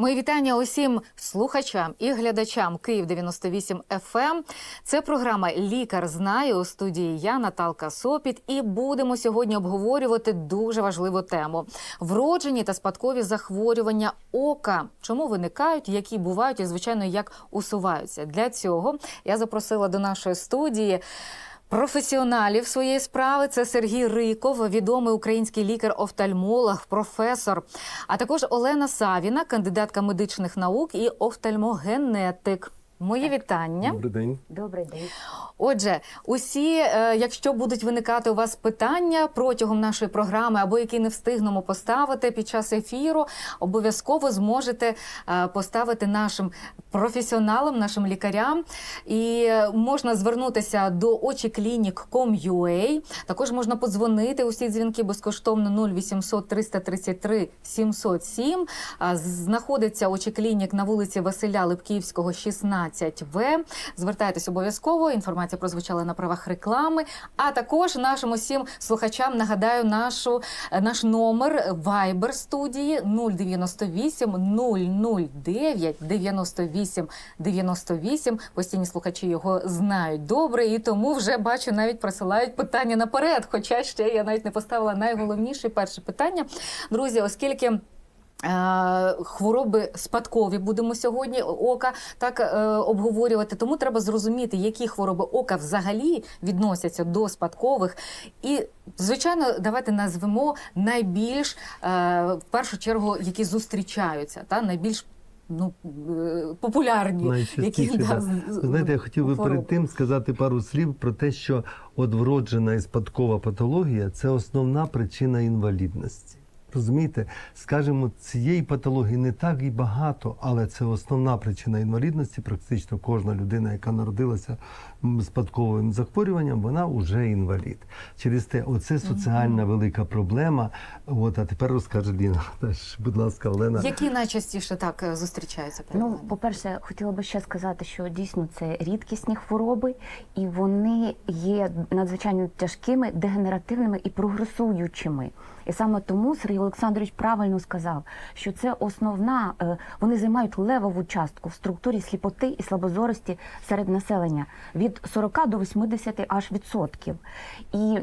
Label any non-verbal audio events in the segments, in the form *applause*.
Мої вітання усім слухачам і глядачам Київ 98 FM. Це програма Лікар знає у студії я Наталка Сопіт. І будемо сьогодні обговорювати дуже важливу тему: вроджені та спадкові захворювання ока. Чому виникають, які бувають, і звичайно, як усуваються. Для цього я запросила до нашої студії. Професіоналів своєї справи це Сергій Риков, відомий український лікар-офтальмолог, професор, а також Олена Савіна, кандидатка медичних наук і офтальмогенетик. Мої вітання. Добрий день. Добрий день. Отже, усі, е, якщо будуть виникати у вас питання протягом нашої програми, або які не встигнемо поставити під час ефіру, обов'язково зможете е, поставити нашим професіоналам, нашим лікарям. І е, можна звернутися до очіклінік.com.ua. Також можна подзвонити. Усі дзвінки безкоштовно 0800 333 707. А, Знаходиться очіклінік на вулиці Василя Липківського, 16В. Звертайтесь обов'язково. Інформація прозвучала на правах реклами. А також нашим усім слухачам нагадаю нашу наш номер Viber студії 098 009 98 98. Постійні слухачі його знають добре, і тому вже бачу, навіть присилають питання наперед. Хоча ще я навіть не поставила найголовніше перше питання. Друзі, оскільки. Е, Хвороби спадкові будемо сьогодні ока так е, обговорювати. Тому треба зрозуміти, які хвороби ока взагалі відносяться до спадкових. І, звичайно, давайте назвемо найбільш е, в першу чергу, які зустрічаються, та найбільш ну, популярні, Найчастіше, да. Знаєте, я хотів би хвороби. перед тим сказати пару слів про те, що от вроджена і спадкова патологія це основна причина інвалідності. Розумієте, скажімо, цієї патології не так і багато, але це основна причина інвалідності. Практично кожна людина, яка народилася спадковим захворюванням, вона вже інвалід. Через те, оце соціальна велика проблема. От, а тепер розкаже Ліна. *laughs* Теж, будь ласка, Олена. Які найчастіше так е, зустрічаються Ну, по-перше, хотіла би ще сказати, що дійсно це рідкісні хвороби, і вони є надзвичайно тяжкими, дегенеративними і прогресуючими. І саме тому Сергій Олександрович правильно сказав, що це основна, е, вони займають левову частку в структурі сліпоти і слабозорості серед населення від 40 до 80 аж відсотків. І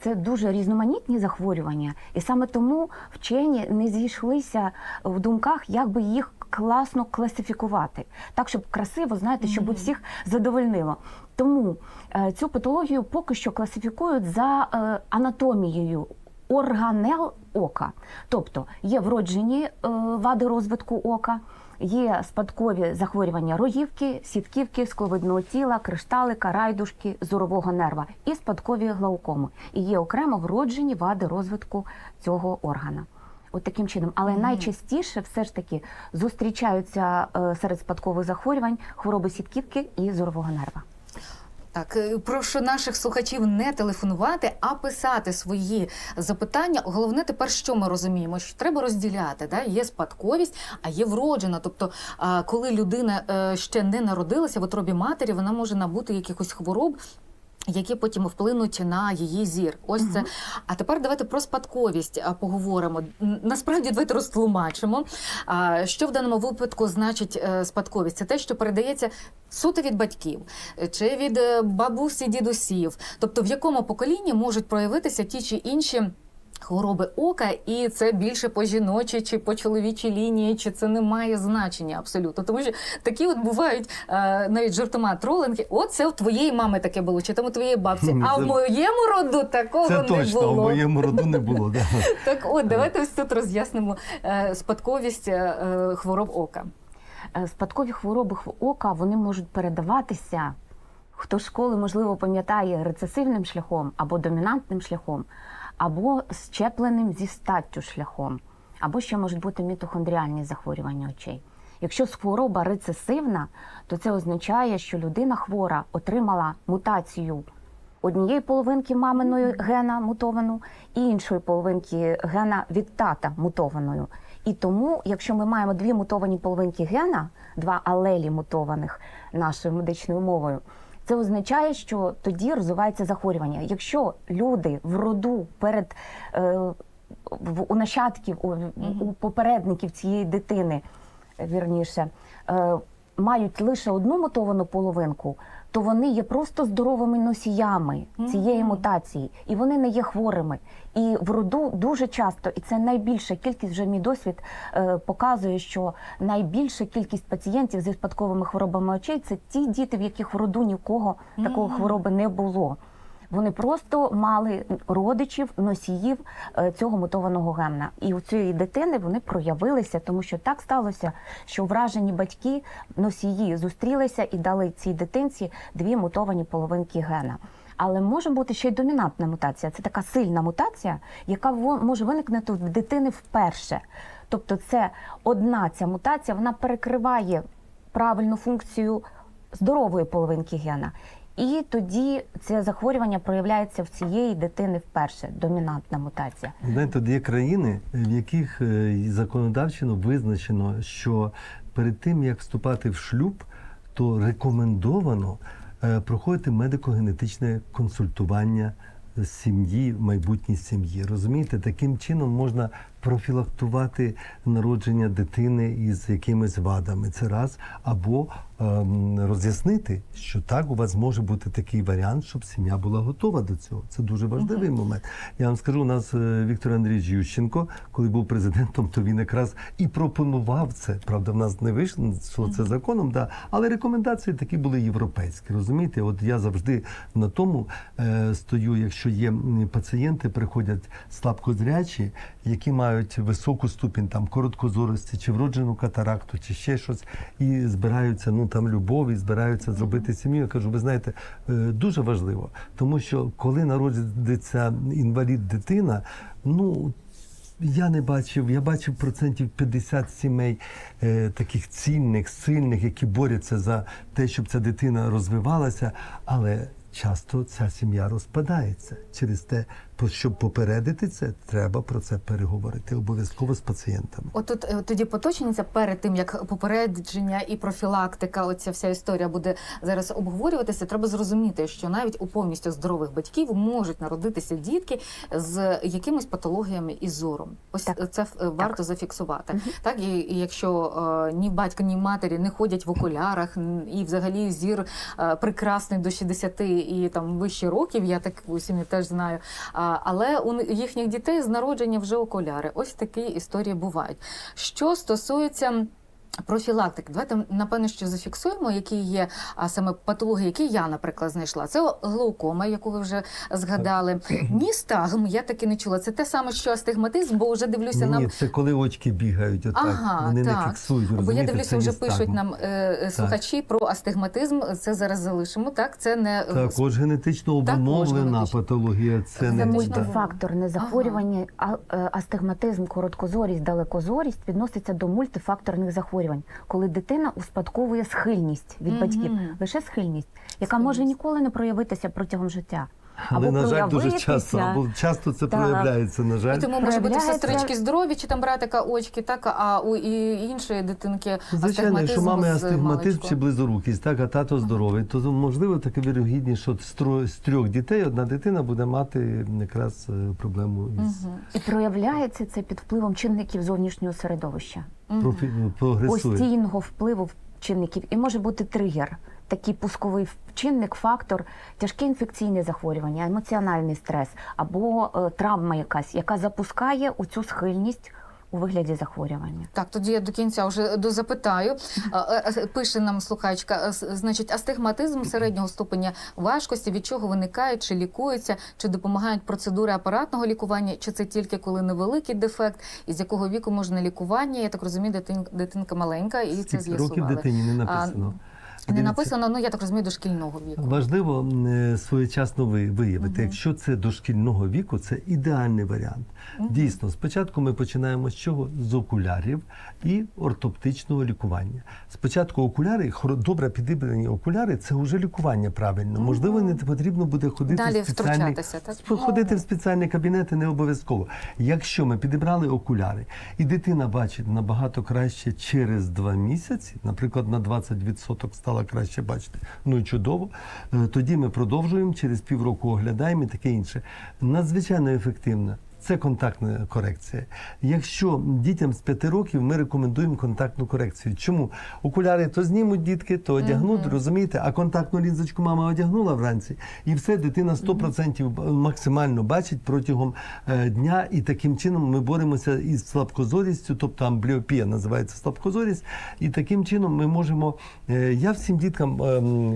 це дуже різноманітні захворювання, і саме тому вчені не зійшлися в думках, як би їх класно класифікувати, так щоб красиво, знаєте, щоб всіх задовольнило. Тому е, цю патологію поки що класифікують за е, анатомією. Органел ока, тобто є вроджені е, вади розвитку ока, є спадкові захворювання рогівки, сітківки, скловидного тіла, кришталика, райдушки, зорового нерва і спадкові глаукоми. І є окремо вроджені вади розвитку цього органа. От таким чином, але найчастіше все ж таки зустрічаються е, серед спадкових захворювань хвороби сітківки і зорового нерва. Так, е, прошу наших слухачів не телефонувати, а писати свої запитання. Головне тепер, що ми розуміємо, що треба розділяти. Да? Є спадковість, а є вроджена. Тобто, коли людина е, ще не народилася в утробі матері, вона може набути якихось хвороб. Які потім вплинуть на її зір, ось це. А тепер давайте про спадковість поговоримо. Насправді давайте розтлумачимо. Що в даному випадку значить е, спадковість? Це те, що передається суто від батьків е, чи від е, бабусі, дідусів. Тобто, в якому поколінні можуть проявитися ті чи інші. Хвороби ока, і це більше по жіночій чи по чоловічій лінії, чи це не має значення абсолютно. Тому що такі от бувають е, навіть жартома тролинги. От це у твоєї мами таке було, чи там у твоєї бабці. А в моєму роду такого Це не точно було. в моєму роду не було. Да. *laughs* Так, от давайте ось тут роз'яснимо е, спадковість е, хвороб ока. Е, Спадкові хвороби хв- ока вони можуть передаватися. Хто школи, можливо, пам'ятає рецесивним шляхом або домінантним шляхом, або щепленим зі статтю шляхом, або ще можуть бути мітохондріальні захворювання очей. Якщо хвороба рецесивна, то це означає, що людина хвора отримала мутацію однієї половинки маминої гена мутовану і іншої половинки гена від тата мутованою. І тому, якщо ми маємо дві мутовані половинки гена, два алелі мутованих нашою медичною мовою, це означає, що тоді розвивається захворювання. Якщо люди в роду перед е, в, у нащадків, у, у попередників цієї дитини, е, вірніше, е, мають лише одну мутовану половинку, то вони є просто здоровими носіями цієї мутації, і вони не є хворими. І в роду дуже часто, і це найбільша кількість, вже мій досвід е, показує, що найбільша кількість пацієнтів зі спадковими хворобами очей це ті діти, в яких в роду нікого такого хвороби не було. Вони просто мали родичів, носіїв е, цього мутованого гемна. І у цієї дитини вони проявилися, тому що так сталося, що вражені батьки, носії зустрілися і дали цій дитинці дві мутовані половинки гена. Але може бути ще й домінантна мутація. Це така сильна мутація, яка може виникнути в дитини вперше. Тобто, це одна ця мутація, вона перекриває правильну функцію здорової половинки гена. І тоді це захворювання проявляється в цієї дитини вперше. Домінантна мутація. Знаєте, є країни, в яких е, законодавчено визначено, що перед тим як вступати в шлюб, то рекомендовано е, проходити медико-генетичне консультування сім'ї, майбутній сім'ї. Розумієте, таким чином можна профілактувати народження дитини із якимись вадами. Це раз, або ем, роз'яснити, що так у вас може бути такий варіант, щоб сім'я була готова до цього. Це дуже важливий момент. Я вам скажу, у нас е, Віктор Андрійович Ющенко, коли був президентом, то він якраз і пропонував це. Правда, в нас не вийшло це законом, да, але рекомендації такі були європейські. Розумієте, от я завжди на тому е, стою, якщо є пацієнти, приходять слабкозрячі, які мають високу ступінь там короткозорості, чи вроджену катаракту, чи ще щось, і збираються ну там любові, збираються зробити сім'ю. Я кажу, ви знаєте, е, дуже важливо, тому що коли народиться інвалід дитина, ну. Я не бачив, я бачив процентів 50 сімей е, таких цінних, сильних, які борються за те, щоб ця дитина розвивалася, але часто ця сім'я розпадається. Через те, щоб попередити це, треба про це переговорити обов'язково з пацієнтами. От тут е, тоді поточниця перед тим як попередження і профілактика, оця вся історія буде зараз обговорюватися. Треба зрозуміти, що навіть у повністю здорових батьків можуть народитися дітки з якимись патологіями і зором. Ось Так. це е, варто зафіксувати. Так і, і якщо е, ні батько, ні матері не ходять в окулярах, і взагалі зір е, прекрасний до 60 і там вище років, я таку сім'ю теж знаю. А, але у їхніх дітей з народження вже окуляри. Ось такі історії бувають. Що стосується. Профілактики, давайте напевно, що зафіксуємо, які є а саме патології, які я, наприклад, знайшла. Це глаукома, яку ви вже згадали. Ністагм, я таки не чула. Це те саме, що астигматизм, бо вже дивлюся Ні, це коли очки бігають, отак Ага, вони так. не фіксують. Бо я дивлюся, це вже ністагм. пишуть нам е, слухачі про астигматизм. Це зараз залишимо. Так, це не е, Також генетично обумовлена генетично. патологія. Це Це не мультифакторне захворювання, а, е, астигматизм, короткозорість, далекозорість відноситься до мультифакторних захворювань, коли дитина успадковує схильність від батьків, лише схильність, яка може ніколи не проявитися протягом життя. Але, Або на жаль, дуже часто, або часто це Так. проявляється, на жаль. І тому може бути сестрички здорові, чи там братика очки, так а у і іншої дитинки Звичайно, якщо астигматизм мами астигматизм чи близорукість, так, а тато здоровий, то можливо таке вірогідність, що з трьох дітей одна дитина буде мати якраз е, проблему із Мгм. І проявляється це під впливом чинників зовнішнього середовища. прогресує. постійного впливу чинників, і може бути тригер, такий пусковий чинник, фактор, тяжке інфекційне захворювання, емоціональний стрес або е, травма якась, яка запускає у цю схильність у вигляді захворювання. Так, тоді я до кінця вже дозапитаю. А, а, а, Пише нам слухачка, значить, астигматизм середнього ступеня важкості, від чого виникає, чи лікується, чи допомагають процедури апаратного лікування, чи це тільки коли невеликий дефект, і з якого віку можна лікування? Я так розумію, дитин, дитинка маленька, і це Скільки років дитині не написано. Не написано, ну я так розумію, до шкільного віку. Важливо е, своєчасно ви- виявити, якщо це дошкільного віку, це ідеальний варіант. Дійсно, спочатку ми починаємо з чого? З окулярів і ортоптичного лікування. Спочатку окуляри, добре підібрані окуляри, це вже лікування правильно. Можливо, не потрібно буде ходити Далі в спеціальні, втручатися, так? Ходити в спеціальні кабінети не обов'язково. Якщо ми підібрали окуляри, і дитина бачить набагато краще через два місяці, наприклад, на 20% стала краще бачити, ну і чудово. е, Тоді ми продовжуємо через півроку оглядаємо і таке інше. Надзвичайно ефективна. Це контактна корекція. Якщо дітям з 5 років ми рекомендуємо контактну корекцію. Чому? Окуляри то знімуть дітки, то одягнуть, розумієте, а контактну лінзочку мама одягнула вранці, і все, дитина 100% максимально бачить протягом е, дня, і таким чином ми боремося із слабкозорістю, тобто амбліопія називається слабкозорість, і таким чином ми можемо. е, Я всім діткам ем,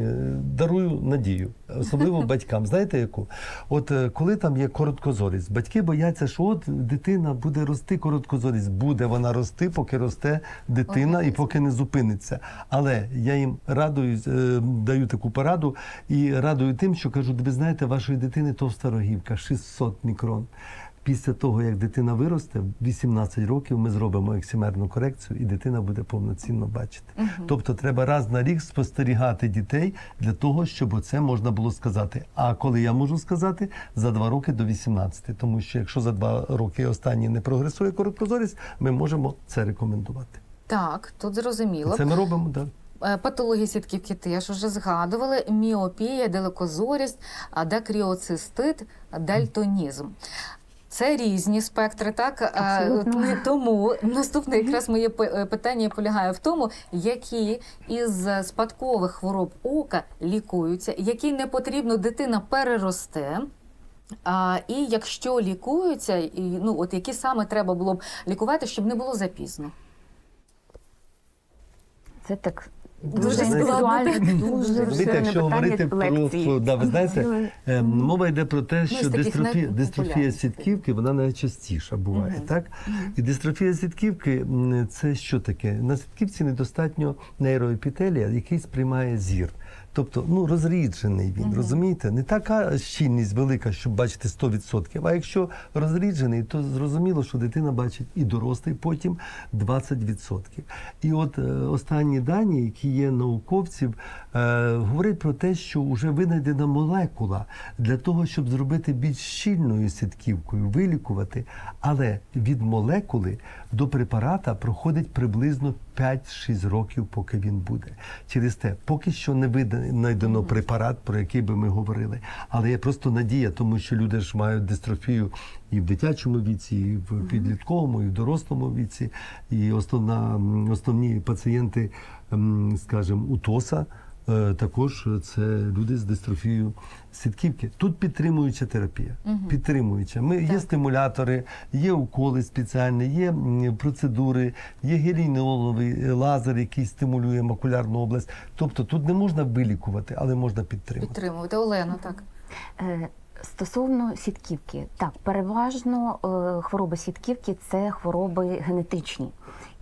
дарую надію, особливо *laughs* батькам. Знаєте яку? От е, коли там є короткозорість, батьки бояться, що от дитина буде рости короткозорість. Буде вона рости, поки росте дитина і поки не зупиниться. Але я їм радую, е, даю таку пораду і радую тим, що кажу, ви знаєте, вашої дитини товста рогівка 600 мікрон. Після того, як дитина виросте, в 18 років ми зробимо ексимерну корекцію, і дитина буде повноцінно бачити. Тобто треба раз на рік спостерігати дітей для того, щоб оце можна було сказати. А коли я можу сказати, за два роки до 18. Тому що якщо за два роки останні не прогресує короткозорість, ми можемо це рекомендувати. Так, тут зрозуміло. Це ми робимо, так. Е, Патології сітківки теж вже згадували: міопія, далекозорість, декріоцистит, дальтонізм. Це різні спектри, так Е, Абсолютно. тому наступне якраз моє е, питання полягає в тому, які із спадкових хвороб ока лікуються, які не потрібно дитина переросте. А, і якщо лікуються, і, ну от які саме треба було б лікувати, щоб не було запізно. Це так Дуже складно. дуже Розумієте, якщо говорити про, да, ви знаєте, е, мова йде про те, що дистрофія, дистрофія сітківки вона найчастіша буває, так? І дистрофія сітківки це що таке? На сітківці недостатньо нейроепітелія, який сприймає зір. Тобто, ну розріджений він, розумієте? Не така щільність велика, щоб бачити 100%. А якщо розріджений, то зрозуміло, що дитина бачить і дорослий потім 20%. І от е, останні дані, які є науковців, е, говорять про те, що вже винайдена молекула для того, щоб зробити більш щільною сітківкою, вилікувати. Але від молекули до препарата проходить приблизно 5-6 років, поки він буде. Через те, поки що не винайдено препарат, про який би ми говорили. Але є просто надія, тому що люди ж мають дистрофію і в дитячому віці, і в підлітковому, і в дорослому віці. І основна, основні пацієнти, скажімо, УТОСа. Е, Також це люди з дистрофією сітківки. Тут підтримуюча терапія. Підтримуюча. Ми є стимулятори, є уколи спеціальні, є процедури, є гелійнеоловий лазер, який стимулює макулярну область. Тобто тут не можна вилікувати, але можна підтримати. Підтримувати Олена, так. Е, Стосовно сітківки, так, переважно е, хвороби сітківки це хвороби генетичні.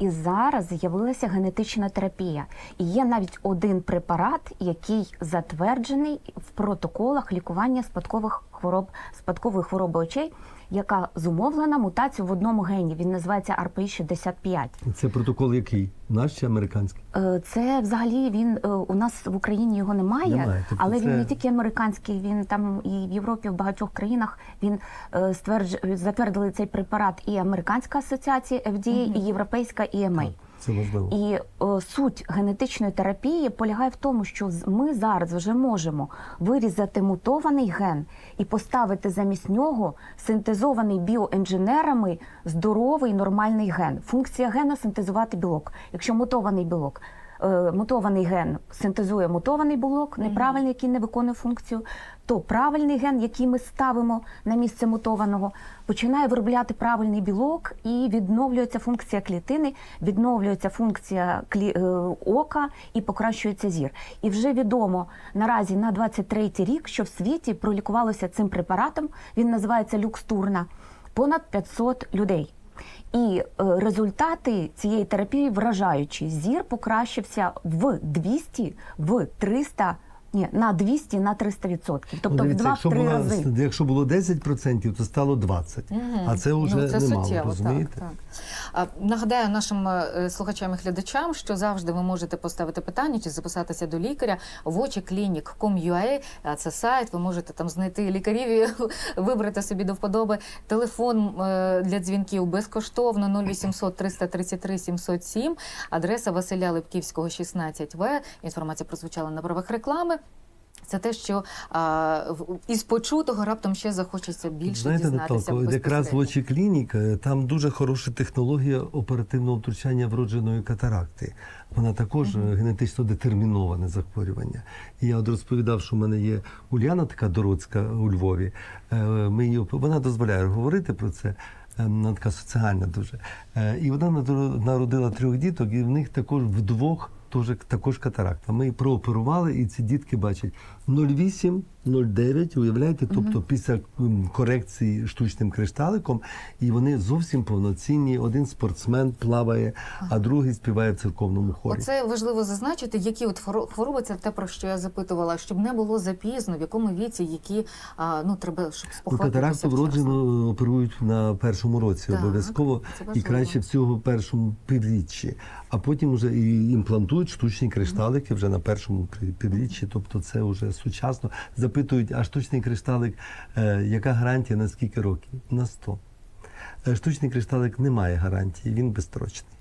І зараз з'явилася генетична терапія. І є навіть один препарат, який затверджений в протоколах лікування спадкових хвороб, спадкової хвороби очей, яка зумовлена мутацією в одному гені. Він називається RPI-65. Це протокол який? Наш чи американський? Е, Це взагалі він е, у нас в Україні його немає, Немає, тобто але це- він не тільки американський, він там і в Європі, в багатьох країнах він е, ствердж... затвердили цей препарат і американська асоціація FDA, і європейська EMA. Це важливо. І е, суть генетичної терапії полягає в тому, що ми зараз вже можемо вирізати мутований ген і поставити замість нього синтезований біоінженерами здоровий нормальний ген. Функція гена синтезувати білок. Якщо мутований білок. Е, Мутований ген синтезує мутований білок, неправильний, який не виконує функцію, то правильний ген, який ми ставимо на місце мутованого, починає виробляти правильний білок і відновлюється функція клітини, відновлюється функція клі... е, ока і покращується зір. І вже відомо наразі на 23-й рік, що в світі пролікувалося цим препаратом. Він називається люкстурна. Понад 500 людей. І е, результати цієї терапії вражаючі. Зір покращився в 200, в 300, ні, на 200, на 300 відсотків. Тобто Ну, в дивіться, якщо, 2-3 було, рази. якщо було 10%, то стало 20%. А це вже ну, це немало, суттєво, розумієте? Так, так. А, нагадаю нашим е, слухачам і глядачам, що завжди ви можете поставити питання чи записатися до лікаря в очі а Це сайт. Ви можете там знайти лікарів і *laughs* вибрати собі до вподоби. Телефон е, для дзвінків безкоштовно 0800 333 707. Адреса Василя Липківського, 16В. Інформація прозвучала на правах реклами. Це те, що а, із почутого раптом ще захочеться більше Знаєте, дізнатися. Наталко, якраз в очі клінік е, там дуже хороша технологія оперативного втручання вродженої катаракти. Вона також е, генетично детерміноване захворювання. І я от розповідав, що в мене є Уляна, така Дородська у Львові. Е, Ми її, вона дозволяє говорити про це. Вона така соціальна дуже. І вона народила трьох діток, і в них також вдвох теж також катаракта. Ми її прооперували, і ці дітки бачать 0,8, 0,9, уявляєте, тобто після корекції штучним кришталиком, і вони зовсім повноцінні. Один спортсмен плаває, а другий співає в церковному хорі. Оце важливо зазначити, які от хворо- хвороби це те, про що я запитувала, щоб не було запізно, в якому віці, які а, ну треба, щоб Ну, катаракту вчасно. вроджено оперують на першому році обов'язково і краще всього першому півріччі, а потім вже і імплантують штучні кришталики вже на першому пі- півріччі. Тобто це вже сучасно. Запитують, а штучний кришталик, е, яка гарантія на скільки років? На 100. Е, Штучний кришталик не має гарантії, він безстрочний,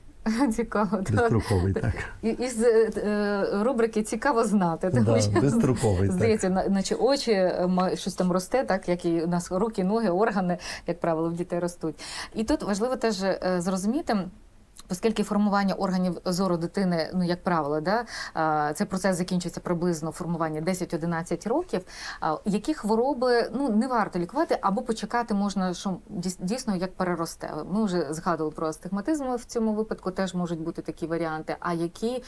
Цікаво, так. безстроковий. Так І- Із е, рубрики цікаво знати, тому Да, що безстроковий, так. здається, на- наче очі щось там росте, так як і у нас руки, ноги, органи, як правило, в дітей ростуть. І тут важливо теж зрозуміти. Оскільки формування органів зору дитини, ну як правило, да, цей процес закінчується приблизно формування 10-11 років. Які хвороби ну не варто лікувати або почекати можна, що дійс- дійсно як переросте. Ми вже згадували про астигматизм в цьому випадку, теж можуть бути такі варіанти. А які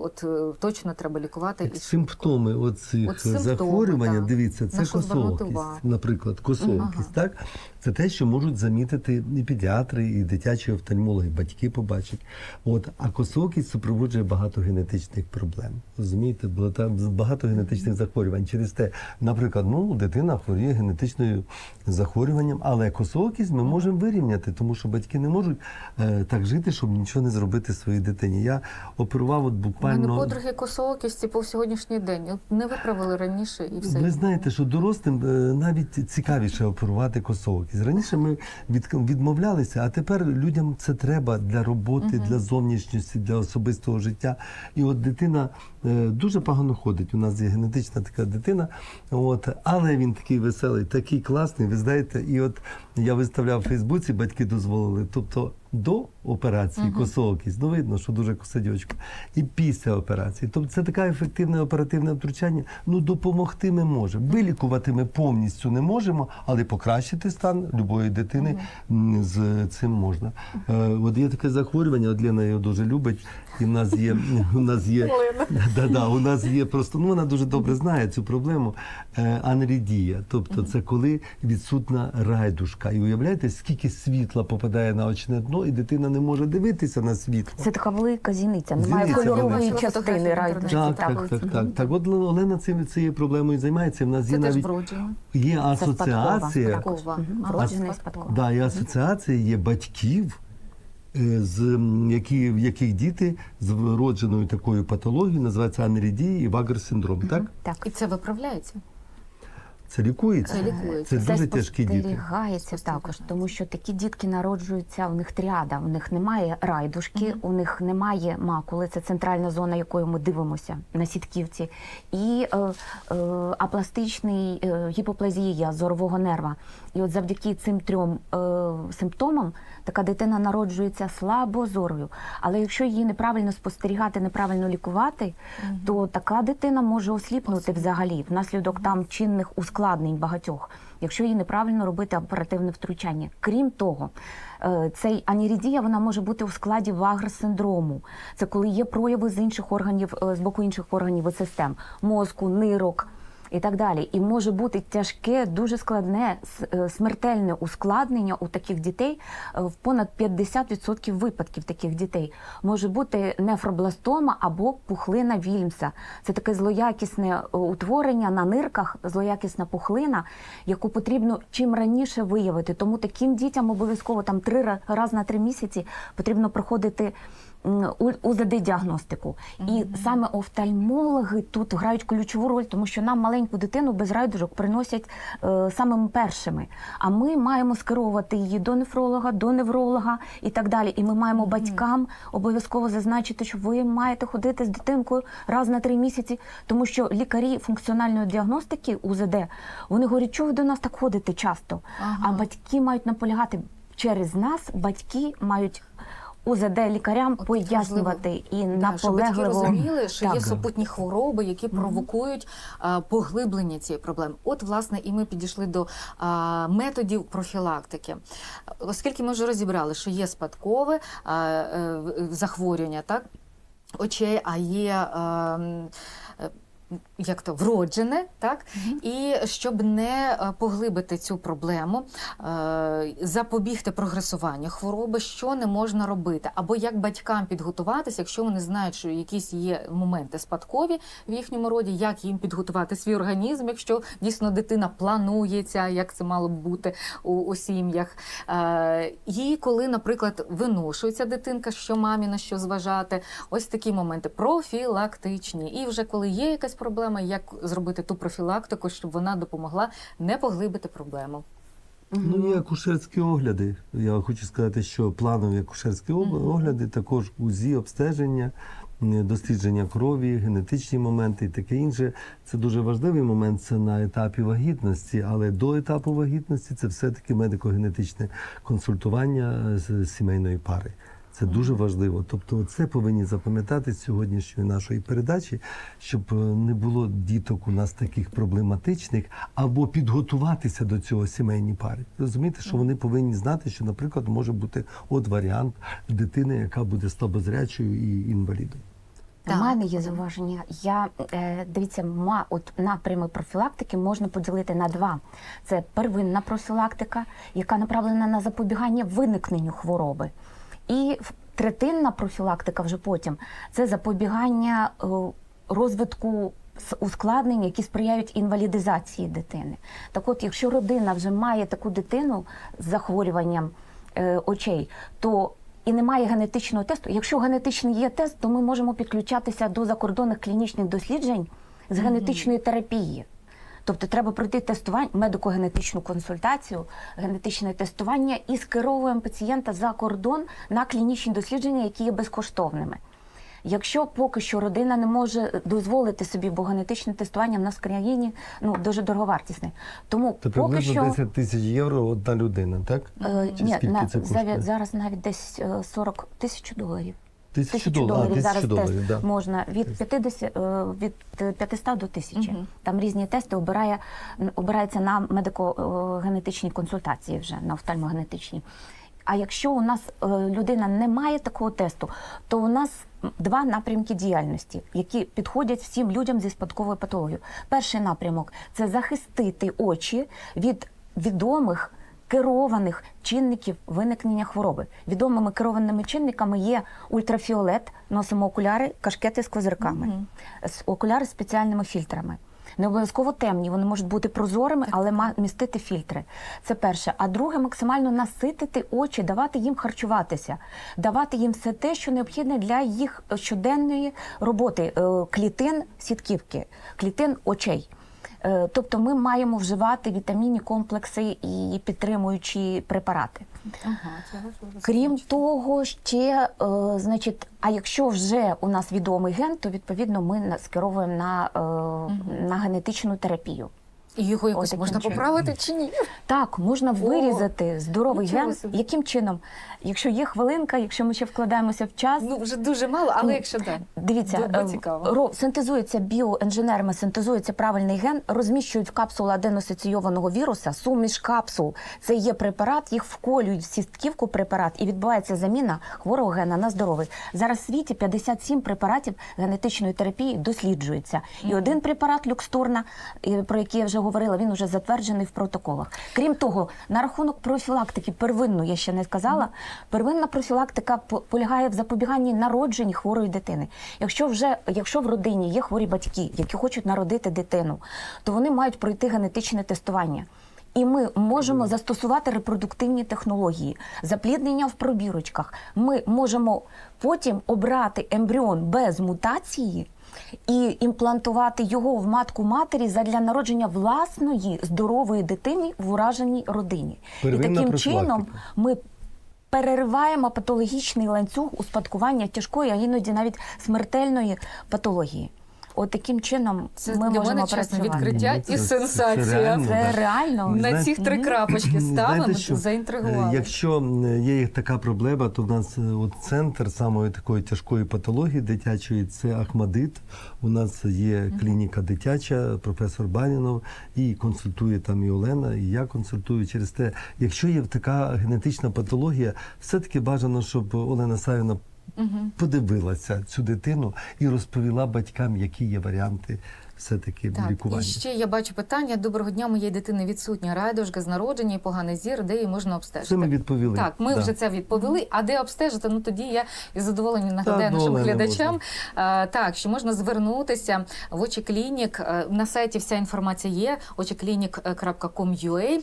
от точно треба лікувати Так, і симптоми оцих От захворювання, так. дивіться, це косоокість, наприклад, косоокість, Ага. так? Це те, що можуть замітити і педіатри, і дитячі офтальмологи, батьки побачать. От, а косоокість супроводжує багато генетичних проблем. Розумієте, Бо там багато генетичних захворювань. Через те, наприклад, ну, дитина хворіє генетичною захворюванням, але косоокість ми можемо вирівняти, тому що батьки не можуть е, так жити, щоб нічого не зробити своїй дитині. Я оперував от У мене подруги косоокісті по сьогоднішній день. От Не виправили раніше і все. Ви знаєте, що дорослим е, навіть цікавіше оперувати косоокість. Раніше ми від, відмовлялися, а тепер людям це треба для роботи, для зовнішньості, для особистого життя. І от дитина дуже погано ходить. У нас є генетична така дитина, от, але він такий веселий, такий класний. Ви знаєте, і от я виставляв в Фейсбуці, батьки дозволили. Тобто до операції косоокість, ну видно, що дуже косадьочко. І після операції. Тобто це таке ефективне оперативне втручання. Ну допомогти ми можемо. Вилікувати ми повністю не можемо, але покращити стан любої дитини м, з цим можна. Е, от є таке захворювання, от Лена його дуже любить. І в нас є, у нас є, да, да, у нас є просто, ну вона дуже добре знає цю проблему. Е, анрідія. Тобто це коли відсутна райдушка. І уявляєте, скільки світла попадає на очне дно, і дитина не може дивитися на світло. Це така велика зіниця. Немає кольорової частини райдушки. Так, так, так, так. Так, от Олена цим цією проблемою займається. В нас є теж навіть є асоціація. Да, і асоціація є батьків, з які, в яких діти з вродженою такою патологією називається анеридія і вагер синдром. Так Так. І це виправляється. це лікується. Це лікується. Це дуже тяжкі діти. спостерігається також, тому що такі дітки народжуються, у них тріада, у них немає райдушки, у них немає макули, це центральна зона, якою ми дивимося на сітківці, і е, е, апластичний е, гіпоплазія зорового нерва. І от завдяки цим трьом е, симптомам така дитина народжується слабозорою. Але якщо її неправильно спостерігати, неправильно лікувати, то така дитина може осліпнути взагалі внаслідок там чинних ускладнень багатьох, якщо її неправильно робити оперативне втручання. Крім того, е, цей анірідія вона може бути у складі вагр-синдрому. Це коли є прояви з інших органів, е, з боку інших органів і систем мозку, нирок. І так далі. І може бути тяжке, дуже складне, е, смертельне ускладнення у таких дітей е, в понад 50% випадків таких дітей. Може бути нефробластома або пухлина Вільмса. Це таке злоякісне е, утворення на нирках, злоякісна пухлина, яку потрібно чим раніше виявити. Тому таким дітям обов'язково там три ра- раз на три місяці потрібно проходити м, у- УЗД-діагностику. І саме офтальмологи тут грають ключову роль, тому що нам маленьку дитину без райдужок приносять е, самими першими. А ми маємо скеровувати її до нефролога, до невролога і так далі. І ми маємо батькам обов'язково зазначити, що ви маєте ходити з дитинкою раз на три місяці, тому що лікарі функціональної діагностики УЗД вони говорять, що ви до нас так ходите часто. А батьки мають наполягати через нас, батьки мають. УЗД лікарям От пояснювати і Да, щоб батьки наполегливо розуміли, що є супутні хвороби, які провокують а, поглиблення цієї проблеми. От, власне, і ми підійшли до а, методів профілактики. Оскільки ми вже розібрали, що є спадкове а, е, в- захворювання, так? Очей, а є а, м, е, як то вроджене, так і щоб не е, поглибити цю проблему, е, запобігти прогресуванню хвороби, що не можна робити, або як батькам підготуватися, якщо вони знають, що якісь є моменти спадкові в їхньому роді, як їм підготувати свій організм, якщо дійсно дитина планується, як це мало б бути у, у сім'ях. Е, І коли, наприклад, виношується дитинка, що мамі на що зважати, ось такі моменти профілактичні. І вже коли є якась проблема, як зробити ту профілактику, щоб вона допомогла не поглибити проблему. Ну, є акушерські огляди. Я хочу сказати, що планові акушерські об- огляди, також УЗІ, обстеження, дослідження крові, генетичні моменти і таке інше. Це дуже важливий момент. Це на етапі вагітності, але до етапу вагітності це все-таки медико-генетичне консультування з сімейної пари. Це дуже важливо. Тобто, це повинні запам'ятати з сьогоднішньої нашої передачі, щоб е, не було діток у нас таких проблематичних, або підготуватися до цього сімейні пари. Розумієте, що вони повинні знати, що, наприклад, може бути от варіант дитини, яка буде слабозрячою і інвалідом. У мене є зауваження. Я е, дивіться, ма от напрями профілактики можна поділити на два: це первинна профілактика, яка направлена на запобігання виникненню хвороби, і третинна профілактика вже потім це запобігання е, розвитку ускладнень, які сприяють інвалідизації дитини. Так от, якщо родина вже має таку дитину з захворюванням е, очей, то і немає генетичного тесту. Якщо генетичний є тест, то ми можемо підключатися до закордонних клінічних досліджень з генетичної терапії. Тобто треба пройти тестування, медико-генетичну консультацію, генетичне тестування і скеровуємо пацієнта за кордон на клінічні дослідження, які є безкоштовними. Якщо поки що родина не може дозволити собі, бо генетичне тестування в нас в країні ну дуже дороговартісне. Тому Це поки що 10 тисяч євро одна людина, так? Е, ні, на, зараз навіть десь е, 40 тисяч доларів. Тисячу доларів. А, зараз тисячу доларів, тест да. можна від 50, е, від 500 до 1000. Мгм. Там різні тести обирає, обирається на медико-генетичній консультації вже, на офтальмогенетичній. А якщо у нас е, людина не має такого тесту, то у нас два напрямки діяльності, які підходять всім людям зі спадковою патологією. Перший напрямок це захистити очі від відомих керованих чинників виникнення хвороби. Відомими керованими чинниками є ультрафіолет, носимо окуляри, кашкети з козирками, з окуляри з спеціальними фільтрами. Не обов'язково темні, вони можуть бути прозорими, але містити фільтри. Це перше. А друге, максимально наситити очі, давати їм харчуватися, давати їм все те, що необхідне для їх щоденної роботи е, клітин сітківки, клітин очей. Е, Тобто ми маємо вживати вітамінні комплекси і підтримуючі препарати. Ага. Крім того, ще е, значить, а якщо вже у нас відомий ген, то відповідно ми скеровуємо на, е, на генетичну терапію. І його якось Отаким можна чином. поправити чи ні? Так, можна вирізати здоровий нічого ген. собі. Яким чином? Якщо є хвилинка, якщо ми ще вкладаємося в час, Ну вже дуже мало, але Ну, якщо так. Дивіться, бо е, цікаво. ро- синтезується біоінженерами, синтезується правильний ген, розміщують в капсулу аденосоційованого віруса, суміш капсул. Це є препарат, їх вколюють в сістківку препарат, і відбувається заміна хворого гена на здоровий. Зараз в світі 57 препаратів генетичної терапії досліджується. І один препарат люкстурна, е, про який я вже говорила, він вже затверджений в протоколах. Крім того, на рахунок профілактики первинну я ще не сказала. Первинна профілактика полягає в запобіганні народженні хворої дитини. Якщо вже якщо в родині є хворі батьки, які хочуть народити дитину, то вони мають пройти генетичне тестування. І ми можемо застосувати репродуктивні технології, запліднення в пробірочках. Ми можемо потім обрати ембріон без мутації і імплантувати його в матку матері задля народження власної здорової дитини в ураженій родині. Первинна і таким чином ми перериваємо патологічний ланцюг успадкування тяжкої, а іноді навіть смертельної патології. От таким чином Це ми для можемо мене чесно працювати. відкриття Ну, це- і це сенсація. реально. Це реально. На знаєте- ці три крапочки Мгм. ставимо, заінтригували. Е, Якщо є така проблема, то в нас е, от центр самої такої тяжкої патології дитячої це Ахмадит. У нас є клініка дитяча, професор Банінов, і консультує там і Олена, і я консультую через те. Якщо є така генетична патологія, все-таки бажано, щоб Олена Савіна подивилася цю дитину і розповіла батькам, які є варіанти все-таки Так, лікування. і ще я бачу питання. Доброго дня, моєї дитини відсутня райдужка з народження і поганий зір, де її можна обстежити. Це ми відповіли. Так, ми Да. вже це відповіли. А де обстежити? Ну тоді я із задоволенням нагадаю нашим Олени глядачам. е, Так, що можна звернутися в очі клінік. Е, На сайті вся інформація є. очіклінік.com.ua.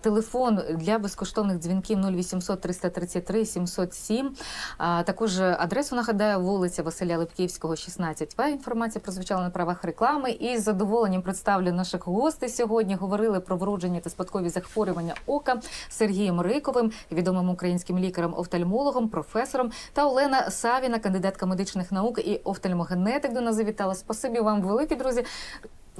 Телефон для безкоштовних дзвінків 0800 333 707. А Також адресу нагадаю, вулиця Василя Липківського, 16В. Інформація прозвучала на правах реклами. І із задоволенням представлю наших гостей сьогодні. Говорили про вродження та спадкові захворювання ока Сергієм Риковим, відомим українським лікарем-офтальмологом, професором та Олена Савіна, кандидатка медичних наук і офтальмогенетик до нас завітала. Спасибі вам велике, друзі.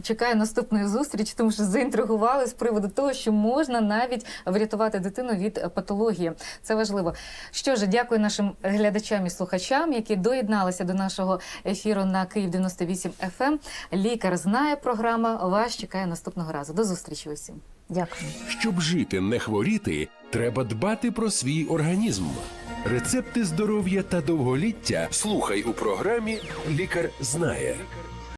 Чекаю наступної зустрічі, тому що заінтригували з приводу того, що можна навіть врятувати дитину від е, патології. Це важливо. Що ж, дякую нашим глядачам і слухачам, які доєдналися до нашого ефіру на Київ 98 FM. Лікар знає програма. Вас чекає наступного разу. До зустрічі усім. Дякую. Щоб жити, не хворіти, треба дбати про свій організм. Рецепти здоров'я та довголіття слухай у програмі Лікар знає